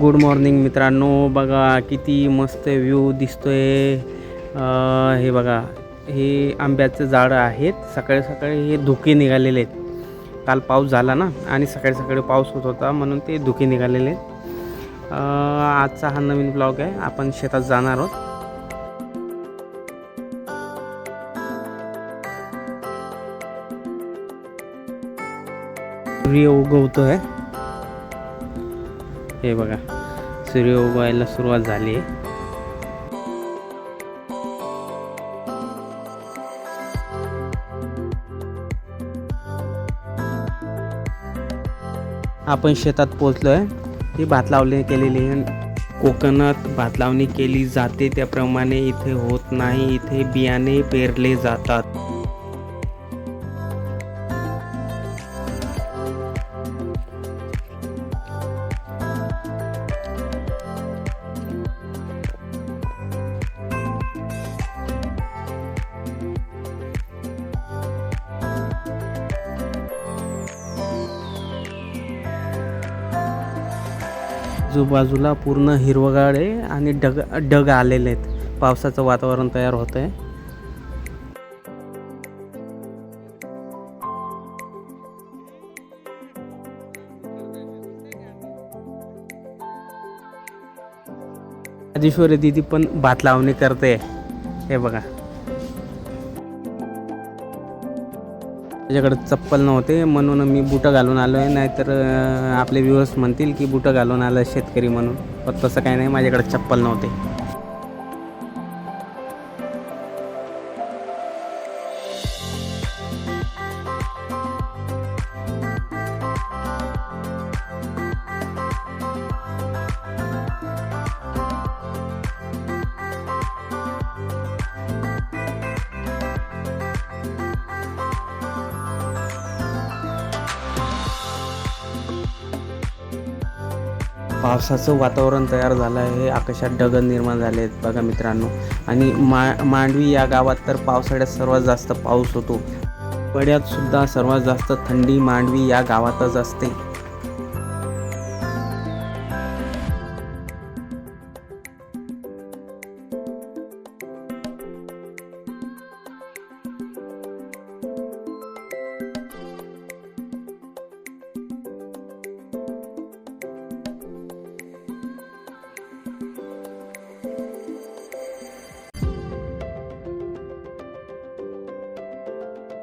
Good morning मित्रांनो. बघा किती मस्त व्ह्यू दिसतोय. हे बघा हे आंब्याचं झाडं आहेत. सकाळी सकाळी हे धुके निघालेले आहेत. काल पाऊस झाला ना आणि सकाळी सकाळी पाऊस होत होता म्हणून ते धुके निघालेले आहेत. आजचा हा नवीन ब्लॉग आहे. आपण शेतात जाणार आहोत. सूर्य आहे हे बघा सूर्य उगवायला सुरुवात झाली. आहे आपण शेतात पोचलोय ही भात लावणी केलेली आहे. कोकणात भात लावणी केली जाते त्याप्रमाणे इथे होत नाही. इथे बियाणे पेरले जातात. आजूबाजूला पूर्ण हिरवगाळ आहे आणि ढग डग आलेले आहेत. पावसाचं वातावरण तयार होत आहे राजेश्वरी दिदी पण भात लावणी करते. हे बघा. माझ्याकडे चप्पल नव्हते म्हणून मी बुटं घालून आलो आहे नाहीतर आपले व्ह्युअर्स म्हणतील की बुटं घालून आलं शेतकरी म्हणून. पण तसं काही नाही माझ्याकडे चप्पल नव्हते. पावसाचं वातावरण तयार झालं आहे. आकाशात ढग निर्माण झाले आहेत बघा मित्रांनो. आणि मा मांडवी या गावात तर पावसाळ्यात सर्वात जास्त पाऊस होतो. पड्यात सुद्धा सर्वात जास्त थंडी मांडवी या गावातच असते.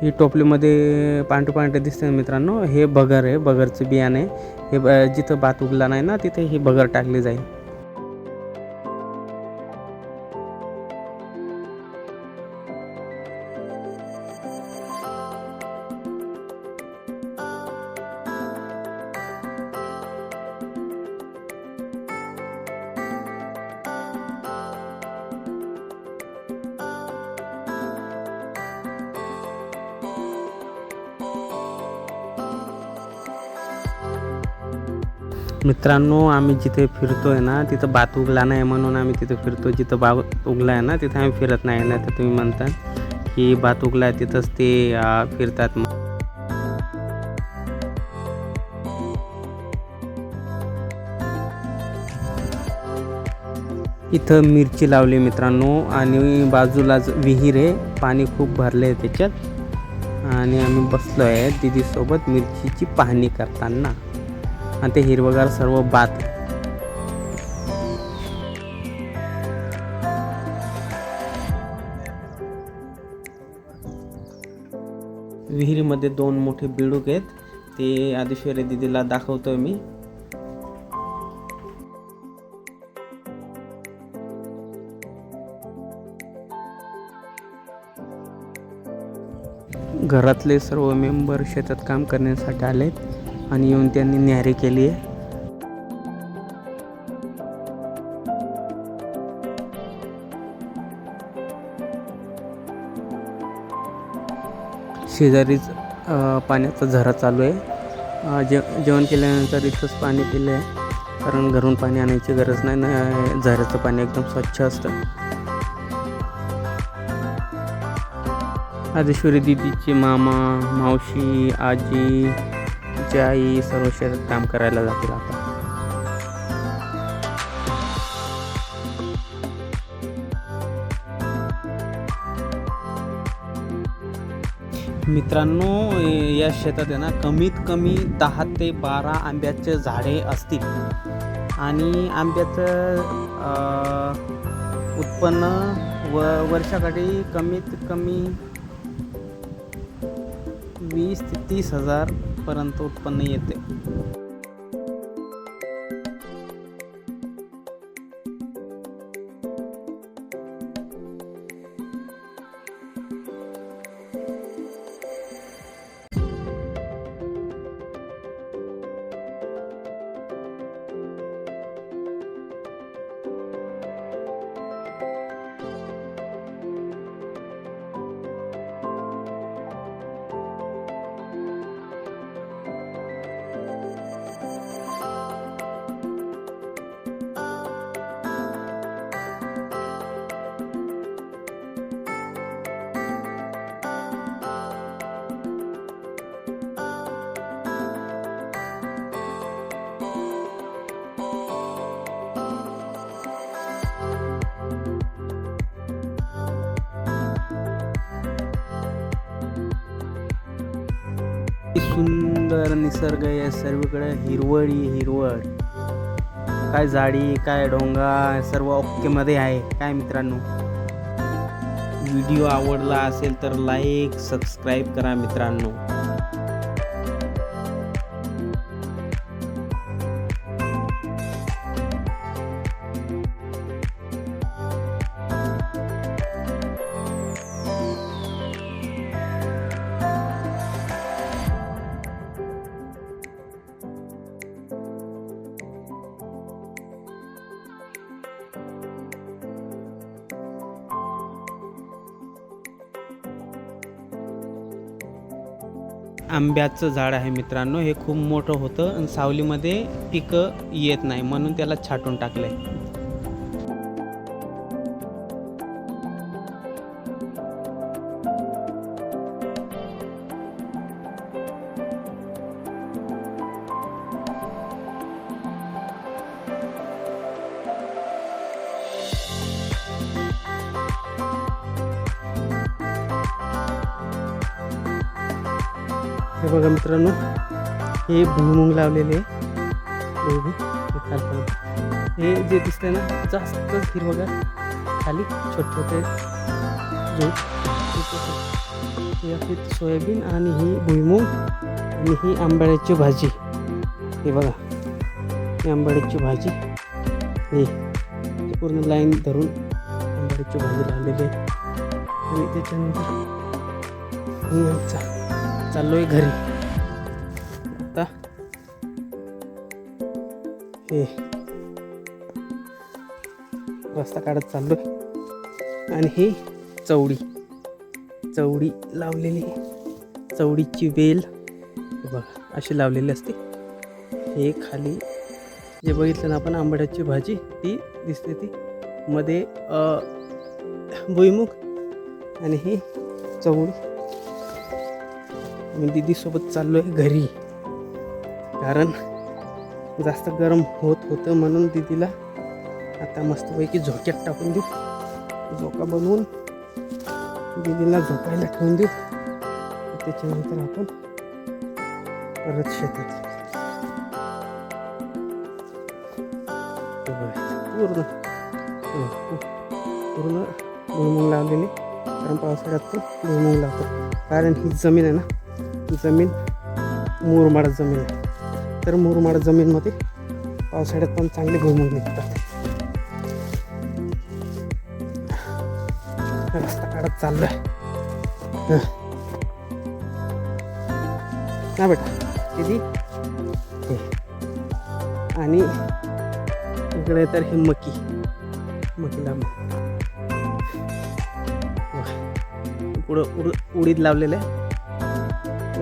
ही टोपलीमध्ये पांढरे पांढरे दिसते मित्रांनो. हे बगर आहे बगरचं बियाणे हे ब- जिथं भात उगला नाही ना तिथे ही बगर टाकली जाईल. मित्रांनो आम्ही जिथे फिरतो आहे ना तिथं भात उगला नाही म्हणून आम्ही तिथे फिरतो जिथं भात उगला आहे ना तिथे आम्ही फिरत नाही ना तर तुम्ही म्हणता की भात उगला आहे तिथंच ते फिरतात मग. इथं मिरची लावली मित्रांनो आणि बाजूलाच विहीर आहे पाणी खूप भरले आहे त्याच्यात. आणि आम्ही बसलो आहे दिदीसोबत मिरचीची पाहणी करताना. आणि ते हिरवगार सर्व बात. विहिरीमध्ये दोन मोठे बिडूक आहेत. ते आदिश्वरी दिदीला दाखवतोय मी. घरातले सर्व मेंबर शेतात काम करण्यासाठी आलेत. आणि येऊन त्यांनी न्यारी केली आहे. शेजारीच पाण्याचा झरा चालू आहे. जे जेवण केल्यानंतर इथंच पाणी पिलं आहे. कारण घरून पाणी आणायची गरज नाही ना झऱ्याचं पाणी एकदम स्वच्छ असतं. आदेश्वरी दिदीचे मामा मावशी आजी तिच्या आई सर्व शेतात काम करायला जातील आता. मित्रांनो या शेतात आहे ना कमीत कमी दहा ते बारा आंब्याचे झाडे असतील. आणि आंब्याचं उत्पन्न व वर्षाकाठी कमीत कमी वीस ते तीस हजार परंतु उत्पन्न येते. सुंदर निसर्ग आहे सर्वीकडे हिरवळी हिरवळ. काय झाडी काय डोंगर सर्व ओकेमध्ये आहे. काय मित्रांनो? व्हिडिओ आवडला असेल तर लाईक सबस्क्राईब करा मित्रांनो. आंब्याचं झाड आहे मित्रांनो हे खूप मोठं होतं आणि सावलीमध्ये पिकं येत नाही म्हणून त्याला छाटून टाकलं आहे हे बघा मित्रांनो हे भुईमुंग लावलेले आहे. हे जे दिसतंय ना जास्तच हिरवगार खाली छोटे छोटे हे सोयाबीन आणि ही भुईमुंग आणि ही आंबाड्याची भाजी. हे बघा ही आंबाड्याची भाजी. हे पूर्ण लाईन धरून आंबाड्याची भाजी लावलेली आहे. आणि त्याच्यानंतर चाललोय घरी. आता हे. रस्ता काढत चाललोय. आणि ही चवडी चवडी लावलेली. चवडीची वेल. बघा अशी लावलेली असते. हे खाली जे बघितलं ना आपण आंबड्याची भाजी ती दिसते ती. मध्ये भुईमुग आणि ही चवळी. मी दीदीसोबत चाललो आहे घरी. कारण जास्त गरम होत होतं म्हणून दीदीला आता मस्तपैकी झोक्यात टाकून देऊ. झोका बनवून दीदीला झोपायला ठेवून देऊ. त्याच्यानंतर आपण परत शेतात पूर्ण. पूर्ण भुईमुंग लावलेली. कारण पावसाळ्यात पण भुईमुंग लावतो कारण ही जमीन आहे ना जमीन मुरमाड जमीन. आहे तर मुरमाड जमीनमध्ये पावसाळ्यात पण चांगले भुईमुग निघतात. रस्ता काढत चाललोय. आहे ना बेटा किती? आणि इकडे तर हे मकी. मकीला पुढं उड उडीद लावलेलं आहे.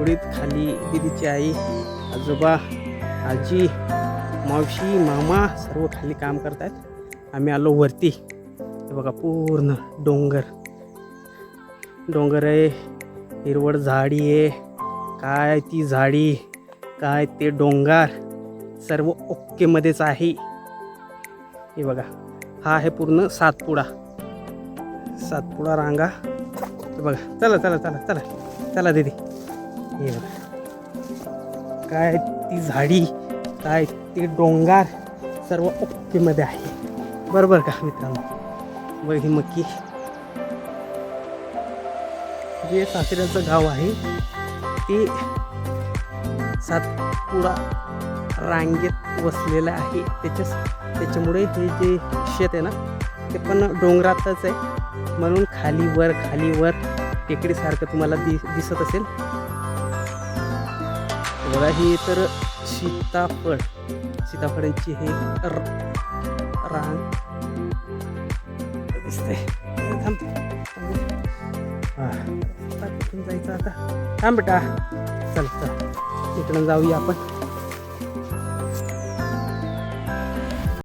उडीद खाली दिदीची आई आजोबा आजी मावशी मामा सर्व खाली काम करतात आम्ही आलो वरती. हे बघा पूर्ण डोंगर. डोंगर आहे हिरवळ झाडी आहे. काय ती झाडी काय ते डोंगर सर्व ओक्केमध्येच आहे. हे बघा हा आहे पूर्ण सातपुडा. सातपुडा रांगा. बघा चला चला चला चला चला दीदी. हे काय ती झाडी काय ते डोंगर सर्व ओकेमध्ये आहे. बरोबर का मित्रांनो? बघ मक्की. जे सासऱ्याचं गाव आहे ते सातपुडा रांगेत वसलेलं आहे. त्याच्या त्याच्यामुळे हे जे शेत आहे ना ते पण डोंगरातच आहे. म्हणून खाली वर खाली वर टेकडीसारखं तुम्हाला दि दिसत असेल. बघा ही तर सीताफळ. सीताफळांची हे रान. रांग दिसते थांब कुठून जायचं आता. थांब बेटा. चल चल. इकडून जाऊया आपण.